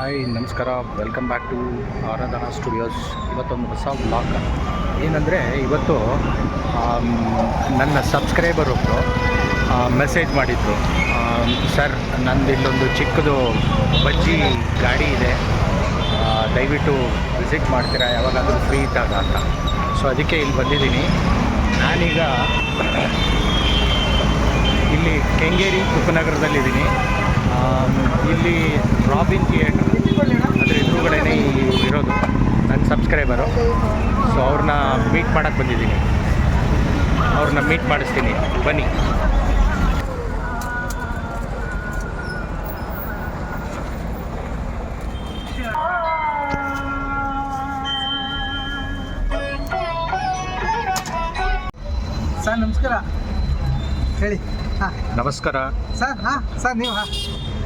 Hi, ನಮಸ್ಕಾರ. Welcome back to Aradhana studios ಇವತ್ತೊಂದು ಹೊಸ ಬ್ಲಾಗ್ ಏನಂದರೆ, ಇವತ್ತು ನನ್ನ ಸಬ್ಸ್ಕ್ರೈಬರ್ ಒಬ್ಬರು ಮೆಸೇಜ್ ಮಾಡಿದ್ರು. ಸರ್, ನಂದು ಇಲ್ಲೊಂದು ಚಿಕ್ಕದು ಬಜ್ಜಿ ಗಾಡಿ ಇದೆ. ದಯವಿಟ್ಟು ವಿಸಿಟ್ ಮಾಡ್ತೀರಾ? ಯಾವಾಗಾದರೂ ಫ್ರೀ ಇದ್ದಾಗ ಅಂತ. ಸೊ ಅದಕ್ಕೆ ಇಲ್ಲಿ ಬಂದಿದ್ದೀನಿ. ನಾನೀಗ ಇಲ್ಲಿ ಕೆಂಗೇರಿ ಉಪನಗರದಲ್ಲಿದ್ದೀನಿ. ಇಲ್ಲಿ ರಾಬಿನ್ ಥಿಯೇಟರ್. ಅದ್ರ ಎದುರುಗಡೆನೇ ಇರೋದು, ನನ್ನ ಸಬ್ಸ್ಕ್ರೈಬರು. ಸೊ ಅವ್ರನ್ನ ಮೀಟ್ ಮಾಡೋಕ್ಕೆ ಬಂದಿದ್ದೀನಿ. ಅವ್ರನ್ನ ಮೀಟ್ ಮಾಡಿಸ್ತೀನಿ. ಬನ್ನಿ. ಸರ್, ನಮಸ್ಕಾರ. ಹೇಳಿ. ನಮಸ್ಕಾರ. ಸರ್ ಹಾ ಸರ್ ನೀವು ಹಾ.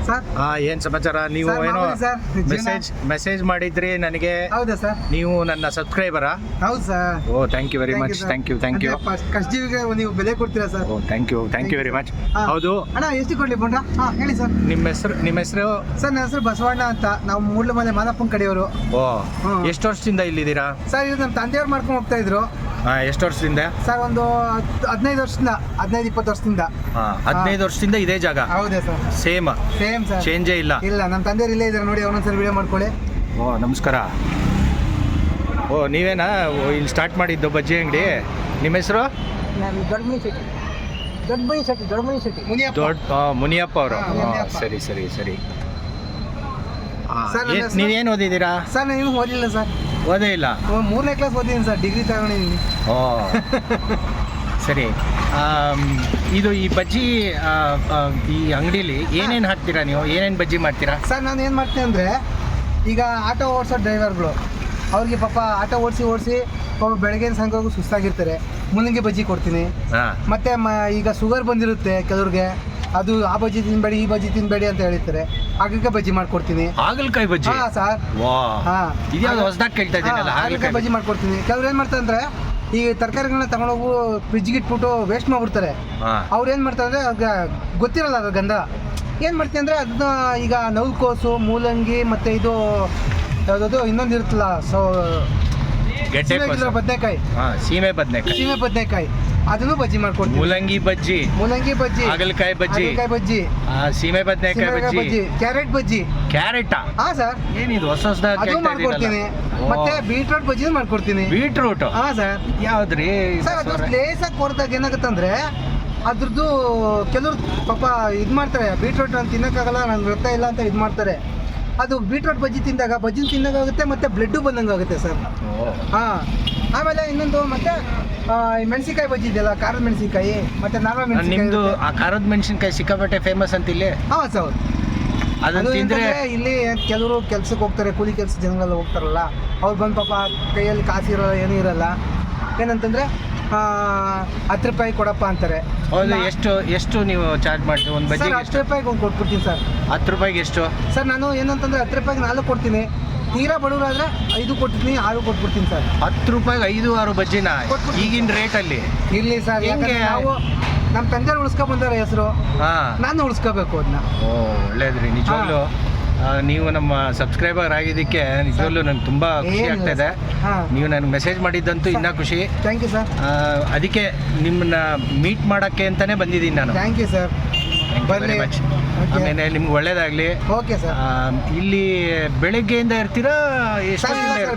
ಸರ್. ಏನು ಸಮಾಚಾರ? ನೀವು ಸರ್, ಏನೋ ಮಾಮೂಲಿ ಸರ್, ಜೀವನ. ಮೆಸೇಜ್ ಮೆಸೇಜ್ ಮಾಡಿದ್ರಿ ನನಗೆ ಹೌದಾ ಸರ್? ನೀವು ನನ್ನ ಸಬ್ಸ್ಕ್ರೈಬರ್ ಹೌದು sir. Oh thank you very much thank you thank you ಕಷ್ಟಜೀವಿಗೆ ನೀವು ಬೆಲೆ ಕೊಡ್ತೀರಾ sir? Oh thank you thank you very much ಹಾ. ಹೌದು. ಅಣ್ಣ ಎಷ್ಟು ಕೊಡ್ಲಿ ಬಂಡ್ರ? ಹಾ ಹೇಳಿ ಸರ್. ನಿಮ್ಮ ಹೆಸರು ನಿಮ್ಮ ಹೆಸರು? ಸರ್ ನನ್ನ ಹೆಸರು ಬಸವಣ್ಣ ಅಂತ. ನಾವು ಮೂಡ್ಲ ಮನೆ ಮಾದಪ್ಪನ ಕಡೆಯವರು. ಓ ಹ್ಮ್. ಎಷ್ಟು ವರ್ಷದಿಂದ ಇಲ್ಲಿದ್ದೀರಾ? ಸರ್ ಇದು ನಮ್ಮ ತಂದೆಯವ್ರು ಮಾಡ್ಕೊಂಡು ಹೋಗ್ತಾ ಇದ್ರು. ಹಾಂ ಎಷ್ಟು ವರ್ಷದಿಂದ? ಸರ್ ಒಂದು ಹತ್ತು- ಹದಿನೈದು ವರ್ಷದಿಂದ ಹದಿನೈದು ಇಪ್ಪತ್ತು ವರ್ಷದಿಂದ. ಹಾಂ ಹದಿನೈದು ವರ್ಷದಿಂದ ಇದೇ ಜಾಗ? ಹೌದೇ ಸರ್. ಸೇಮ್? Same sir. ಚೇಂಜೇ ಇಲ್ಲ? ಇಲ್ಲ ನಮ್ಮ ತಂದೆಯವ್ರು ಇಲ್ಲೇ ಇದ್ದಾರೆ ನೋಡಿ ಅವನೊಂದ್ಸರಿ ವಿಡಿಯೋ ಮಾಡ್ಕೊಳ್ಳಿ. ಓ ನಮಸ್ಕಾರ. ಓ ನೀವೇನಾ? ಓ, ಇಲ್ಲಿ ಸ್ಟಾರ್ಟ್ ಮಾಡಿದ್ದು ಬಜ್ಜಿ ಅಂಗಡಿ. ನಿಮ್ಮ ಹೆಸರು? ನಾನು ದೊಡ್ಡಮಣಿ ಶೆಟ್ಟಿ. ದೊಡ್ಡಮಣಿ ಶೆಟ್ಟಿ ದೊಡ್ಡಮಣಿ ಶೆಟ್ಟಿ. ಮುನಿಯಪ್ಪ. ದೊಡ್ಡ ಆ, ಮುನಿಯಪ್ಪ ಅವರು. ಹಾ, ಮುನಿಯಪ್ಪ. ಸರಿ ಸರಿ ಸರಿ. ಸರ್, ನನ್ನ ಹೆಸರು- ನೀವೇನು ಓದಿದ್ದೀರಾ? ಸರ್ ನಾನು ಇನ್ನೂ ಓದಿಲ್ಲ ಸರ್. ಓದೇ ಇಲ್ಲ. ಮೂರನೇ ಕ್ಲಾಸ್ ಓದಿದ್ದೀನಿ ಸರ್ ಡಿಗ್ರಿ ತಗೊಂಡಿದ್ದೀನಿ. ಓ. ಸರಿ. ಇದು ಈ ಬಜ್ಜಿ ಈ ಅಂಗಡಿಲಿ ಏನೇನು ಹಾಕ್ತೀರಾ ನೀವು? ಏನೇನು ಬಜ್ಜಿ ಮಾಡ್ತೀರಾ? ಸರ್ ನಾನು ಏನು ಮಾಡ್ತೀನಿ ಅಂದರೆ ಈಗ ಆಟೋ ಓಡಿಸೋ ಡ್ರೈವರ್ಗಳು ಅವ್ರಿಗೆ ಪಾಪ ಆಟೋ ಓಡಿಸಿ ಓಡಿಸಿ ಪಾಪ ಬೆಳಗ್ಗೆ ಸಂಘವರೆಗೂ ಸುಸ್ತಾಗಿರ್ತಾರೆ. ಮೂಲಂಗಿ ಬಜ್ಜಿ ಕೊಡ್ತೀನಿ. ಮತ್ತು ಮ ಈಗ ಶುಗರ್ ಬಂದಿರುತ್ತೆ ಕೆಲವ್ರಿಗೆ. ಅದು ಆ ಬಜ್ಜಿ ತಿನ್ಬೇಡಿ ಈ ಬಜ್ಜಿ ತಿನ್ಬೇಡಿ ಅಂತ ಹೇಳ್ತಾರೆ ಹಾಗಕ್ಕೆ ಬಜ್ಜಿ ಮಾಡ್ಕೊಡ್ತೀನಿ. ಹಾಗಲಕಾಯಿ ಬಜ್ಜಿ? ಹಾ ಸರ್. ವಾ. ಹಾ. ಇದ್ಯಾವ್ದು ಹೊಸದಾಗಿ ಕೇಳ್ತಾ ಇದ್ದೀನಲ್ಲ ಹಾಗಲಕಾಯಿ ಹಾಗಲಕಾಯಿ ಬಜ್ಜಿ ಮಾಡ್ಕೊಡ್ತೀನಿ. ಕೆಲವ್ರು ಏನು ಮಾಡ್ತಾರೆ ಅಂದ್ರೆ ಈ ತರಕಾರಿಗಳನ್ನ ತಗೊಂಡೋಗು ಫ್ರಿಜ್ಗೆ ಇಟ್ಬಿಟ್ಟು ವೇಸ್ಟ್ ಮಾಡ್ಬಿಡ್ತಾರೆ. ಹಾಂ. ಅವ್ರು ಏನು ಮಾಡ್ತಾರೆ ಅದು ಗೊತ್ತಿರಲ್ಲ ಅದ್ರ ಗಂಧ. ಏನು ಮಾಡ್ತೀನಿ ಅಂದ್ರೆ ಅದನ್ನ ಈಗ ನೌಕೋಸು ಮೂಲಂಗಿ ಮತ್ತೆ ಇದು ಯಾವುದಾದ್ರು ಇನ್ನೊಂದು ಇರುತ್ತಲ್ಲ ಸೊ ಗೆಡ್ಡೆ. ಬದನೆಕಾಯಿ. ಹಾಂ ಸೀಮೆ ಬದನೆಕಾಯಿ. ಸೀಮೆ ಬದನೆಕಾಯಿ. ಅದನ್ನು ಬಜ್ಜಿ ಮಾಡ್ಕೊಡ್ತೀನಿ ಮೂಲಂಗಿ ಬಜ್ಜಿ. ಮೂಲಂಗಿ ಬಜ್ಜಿ. ಹಾಗಲಕಾಯಿ ಬಜ್ಜಿ. ಹಾಗಲಕಾಯಿ ಬಜ್ಜಿ. ಆ, ಸೀಮೆ ಬದನೆಕಾಯಿ ಬಜ್ಜಿ. ಬಜ್ಜಿ. ಕ್ಯಾರೆಟ್ ಬಜ್ಜಿ. ಕ್ಯಾರೆಟ್? ಹಾಂ ಸರ್. ಏನಿದು ಹೊಸ ಹೊಸ ಅದು ಮಾಡ್ಕೊಡ್ತೀನಿ. ಮತ್ತೆ ಬೀಟ್ರೂಟ್ ಬಜ್ಜಿ ಮಾಡ್ಕೊಡ್ತೀನಿ. ಬೀಟ್ರೂಟ್? ಹಾಂ ಸರ್. ಯಾವ್ದ್ರಿ ಸರ್ ಅದು ಲೇಸಾಗಿ ಕೊಡ್ದಾಗ ಏನಾಗುತ್ತಂದ್ರೆ ಅದ್ರದ್ದು ಕೆಲವ್ರು ಪಾಪ ಇದು ಮಾಡ್ತಾರೆ. ಬೀಟ್ರೂಟ್ ನಾನು ತಿನ್ನಕ್ಕಾಗಲ್ಲ ನಂಗೆ ರಕ್ತ ಇಲ್ಲ ಅಂತ ಇದು ಮಾಡ್ತಾರೆ. ಅದು ಬೀಟ್ರೋಟ್ ಬಜ್ಜಿ ತಿಂದಾಗ ಬಜ್ಜಿ ತಿನ್ನೋಕ್ಕಾಗುತ್ತೆ ಮತ್ತು ಬ್ಲಡ್ಡು ಬಂದಂಗೆ ಆಗುತ್ತೆ ಸರ್. ಹಾಂ. ಆಮೇಲೆ ಇನ್ನೊಂದು ಮತ್ತೆ ಮೆಣಸಿನಕಾಯಿ ಬಜ್ಜಿ ಇದೆಯಲ್ಲ ಖಾರದ ಮೆಣಸಿನಕಾಯಿ ಮತ್ತೆ ನಾರ್ಮಲ್ ನಿಮ್ದು ಮೆಣಸಿನ್ಕಾಯಿ ಆ ಖಾರದ ಮೆಣಸಿನ್ಕಾಯಿ ಸಿಕ್ಕಾಪಟ್ಟೆ ಫೇಮಸ್ ಅಂತ ಇಲ್ಲಿ? ಹಾಂ ಸರ್. ಅದನ್ನ ಅದು ತಿಂದ್ರೆ ಏನಂತಂದ್ರೆ ಇಲ್ಲಿ ಕೆಲವರು ಕೆಲ್ಸಕ್ಕೆ ಹೋಗ್ತಾರೆ ಕೂಲಿ ಕೆಲಸ ಜನಗಳೆಲ್ಲ ಹೋಗ್ತಾರಲ್ಲ ಅವ್ರು ಬಂದು ಪಾಪ ಕೈಯಲ್ಲಿ ಕಾಸಿರೋ ಇರಲ್ಲ ಏನೂ ಇರಲ್ಲ. ಏನಂತಂದ್ರೆ ಹತ್ತು ರೂಪಾಯಿ ಕೊಡಪ್ಪ ಅಂತಾರೆ. ಹೌದು ಎಷ್ಟು ಎಷ್ಟು ನೀವು ಚಾರ್ಜ್ ಮಾಡ್ತೀವಿ ಒಂದು ಸರ್ ಹತ್ತು ರೂಪಾಯಿಗೆ ಒಂದು ಕೊಟ್ಬಿಡ್ತೀನಿ ಸರ್. ಹತ್ತು ರೂಪಾಯಿಗೆ ಎಷ್ಟು? ಸರ್ ನಾನು ಏನಂತಂದ್ರೆ ಹತ್ತು ರೂಪಾಯಿಗೆ ನಾಲ್ಕು ಕೊಡ್ತೀನಿ. ತೀರಾ ಬಡವರಾದ್ರೆ ಐದು ಕೊಡ್ತೀನಿ ಆರು ಕೊಟ್ಬಿಡ್ತೀನಿ ಸರ್. ಹತ್ತು ರೂಪಾಯಿಗೆ ಐದು ಆರು ಬಜ್ಜಿನ ಈಗಿನ ಈಗಿನ ರೇಟಲ್ಲಿ? ಇರ್ಲಿ ಸರ್ ಯಾಕಂದ್ರೆ ಹೆಂಗೆ? ನಾವು ನಮ್ಮ ತಂದೆ ಉಳಿಸ್ಕೊಂಡ್ ಬಂದಾರ ಹೆಸರು. ಹಾಂ. ನಾನು ಉಳಿಸ್ಕೋಬೇಕು ಅದನ್ನ. ಓ ಒಳ್ಳೇದ್ರಿ ನಿಜವಾಗ್ಲೂ. ನೀವು ನಮ್ಮ ಸಬ್ಸ್ಕ್ರೈಬರ್ ಆಗಿದ್ದಕ್ಕೆ ನಿಜವಲ್ಲೂ ನಂಗೆ ತುಂಬ ಖುಷಿ ಆಗ್ತಾ ಇದೆ. ನೀವು ನನಗೆ ಮೆಸೇಜ್ ಮಾಡಿದ್ದಂತೂ ಇನ್ನೂ ಖುಷಿ. ಥ್ಯಾಂಕ್ ಯು ಸರ್ ಅದಕ್ಕೆ ನಿಮ್ಮನ್ನ ಮೀಟ್ ಮಾಡೋಕ್ಕೆ ಅಂತಾನೆ ಬಂದಿದ್ದೀನಿ ನಾನು. ಥ್ಯಾಂಕ್ ಯು ಸರ್ ಬರ್ಲಿ. ಆಮೇಲೆ ನಿಮ್ಗೆ ಒಳ್ಳೇದಾಗಲಿ. ಓಕೆ ಸರ್ ಇಲ್ಲಿ ಬೆಳಗ್ಗೆಯಿಂದ ಇರ್ತೀರಾ?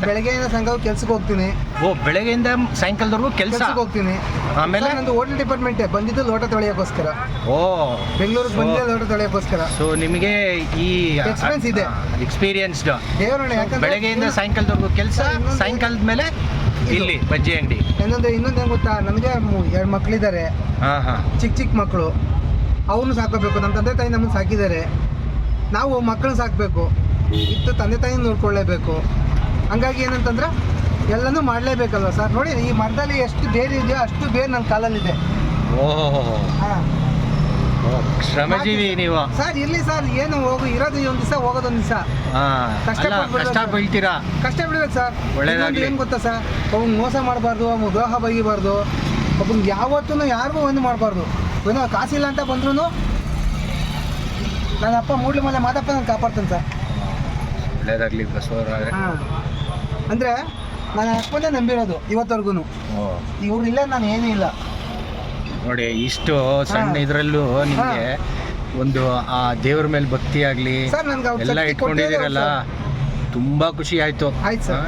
ಬೆಳಗ್ಗೆಯಿಂದ ಸಂಘ ಕೆಲ್ಸಕ್ಕೆ ಹೋಗ್ತೀನಿ. ಓ ಬೆಳಗ್ಗೆಯಿಂದ ಸಾಯಂಕಾಲದವರೆಗೂ ಕೆಲಸ? ಕೆಲ್ಸಕ್ಕೆ ಹೋಗ್ತೀನಿ. ಆಮೇಲೆ? ನಂದು ಹೋಟೆಲ್ ಡಿಪಾರ್ಟ್ಮೆಂಟ್ ಬಂದಿದ್ದು ಲೋಟ ತೊಳೆಯೋಕ್ಕೋಸ್ಕರ. ಓ. ಬೆಂಗಳೂರಿಗೆ ಬಂದಿದ್ದ ಲೋಟ ತೊಳೆಯೋಕ್ಕೋಸ್ಕರ. ಸೊ ನಿಮಗೆ ಈ ಎಕ್ಸ್ಪೀರಿಯನ್ಸ್ ಇದೆ. ಎಕ್ಸ್ಪೀರಿಯನ್ಸ್ಡ್ ಬೆಳಗ್ಗೆಯಿಂದ ಸಾಯಂಕಾಲದವರೆಗೂ ಕೆಲಸ ಸಾಯಂಕಾಲದ ಮೇಲೆ ಇಲ್ಲಿ ಬಜ್ಜಿ ಅಂಗಡಿ ಇನ್ನೊಂದು ಇನ್ನೊಂದು ಏನು ಗೊತ್ತಾ? ನಮಗೆ ಎರಡು ಮಕ್ಕಳಿದ್ದಾರೆ ಚಿಕ್ಕ ಚಿಕ್ಕ ಮಕ್ಕಳು ಅವ್ರನ್ನ ಸಾಕೋಬೇಕು ನಮ್ಮ ತಂದೆ ತಾಯಿ ನಮ್ಮನ್ನು ಸಾಕಿದ್ದಾರೆ ನಾವು ಮಕ್ಕಳನ್ನ ಸಾಕಬೇಕು. ಇತ್ತು ತಂದೆ ತಾಯಿ ನೋಡ್ಕೊಳ್ಳೇಬೇಕು. ಹಂಗಾಗಿ ಏನಂತಂದ್ರೆ ಎಲ್ಲನೂ ಮಾಡಲೇಬೇಕಲ್ವ ಸರ್? ನೋಡಿ ಈ ಮರದಲ್ಲಿ ಎಷ್ಟು ಬೇರೆ ಇದೆಯೋ ಅಷ್ಟು ಬೇರೆ ನನ್ನ ಕಾಲಲ್ಲಿದೆ. ಓಹೋ. ಹಾಂ. ಶ್ರಮಜೀವಿ ನೀವು. ಸರ್ ಇರ್ಲಿ ಸರ್ ಏನು ಹೋಗು ಇರೋದು ಒಂದು ದಿವಸ ಹೋಗೋದೊಂದು ದಿವಸ. ಕಷ್ಟ. ಬೀಳ್ತೀರಾ? ಕಷ್ಟ ಬಿಡ್ಬೇಕು ಸರ್. ಒಳ್ಳೇದಾಗ್ಲಿ. ಏನು ಗೊತ್ತಾ ಸರ್? ಅವ್ನು ಮೋಸ ಮಾಡಬಾರ್ದು ಅವ್ನು ದ್ರೋಹ ಬಗಿಬಾರ್ದು ಒಬ್ಬನ್ ಯಾವತ್ತೂ ಯಾರಿಗೂ ಒಂದು ಮಾಡಬಾರ್ದು. ಏನೋ ಕಾಸಿಲ್ಲ ಅಂತ ಬಂದ್ರು ನನ್ನ ಅಪ್ಪ ಮೂಡ್ಲಿ ಮೇಲೆ ಮಾತಪ್ಪ ನಾನು ಕಾಪಾಡ್ತೀನಿ ಸರ್. ಒಳ್ಳೇದಾಗಲಿ ಬಸವರಾಜ. ಹಾಂ. ಅಂದರೆ ನಾನು ಅಪ್ಪನೇ ನಂಬಿರೋದು ಇವತ್ತವರೆಗೂ ಓ. ಇವ್ರು ಇಲ್ಲ ನಾನು ಏನೂ ಇಲ್ಲ. ನೋಡಿ ಇಷ್ಟು ಸಣ್ಣ. ಇದರಲ್ಲೂ ನಿಮಗೆ ಒಂದು ಆ ದೇವ್ರ ಮೇಲೆ ಭಕ್ತಿ ಆಗಲಿ ಸರ್ ನನ್ಗೆ ಅವ್ರು ಎಲ್ಲ ಇಟ್ಕೊಂಡಿದ್ದೀರಲ್ಲ ತುಂಬಾ ಖುಷಿ ಆಯ್ತು. ಆಯ್ತು ಸರ್.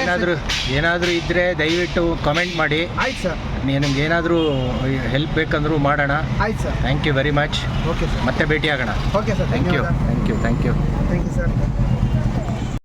ಏನಾದರೂ ಏನಾದರೂ ಇದ್ದರೆ ದಯವಿಟ್ಟು ಕಮೆಂಟ್ ಮಾಡಿ. ಆಯ್ತು ಸರ್. ನಿಮ್ಗೆ ಏನಾದರೂ ಹೆಲ್ಪ್ ಬೇಕಂದ್ರೂ ಮಾಡೋಣ. ಆಯ್ತು sir. Thank you very much okay sir. ಮತ್ತೆ ಭೇಟಿ ಆಗೋಣ okay sir thank you thank you thank you thank you sir.